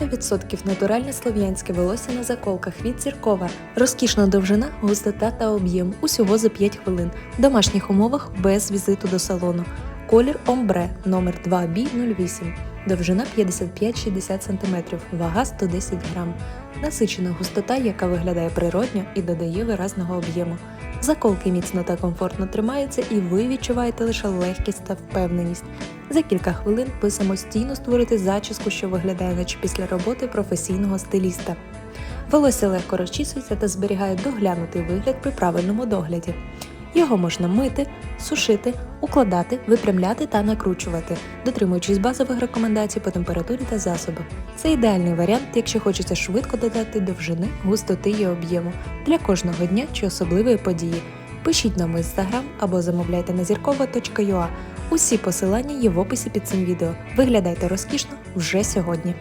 100% натуральне слов'янське волосся на заколках від зіркова, розкішна довжина, густота та об'єм. Усього за 5 хвилин, в домашніх умовах без візиту до салону. Колір омбре номер 2B08, довжина 55-60 см, вага 110 грам. Насичена густота, яка виглядає природньо і додає виразного об'єму. Заколки міцно та комфортно тримаються, і ви відчуваєте лише легкість та впевненість. За кілька хвилин ви самостійно створите зачіску, що виглядає наче після роботи професійного стиліста. Волосся легко розчісується та зберігає доглянутий вигляд при правильному догляді. Його можна мити, сушити, укладати, випрямляти та накручувати, дотримуючись базових рекомендацій по температурі та засобах. Це ідеальний варіант, якщо хочеться швидко додати довжини, густоти і об'єму для кожного дня чи особливої події. Пишіть нам в інстаграм або замовляйте на зіркова.ua. Усі посилання є в описі під цим відео. Виглядайте розкішно вже сьогодні.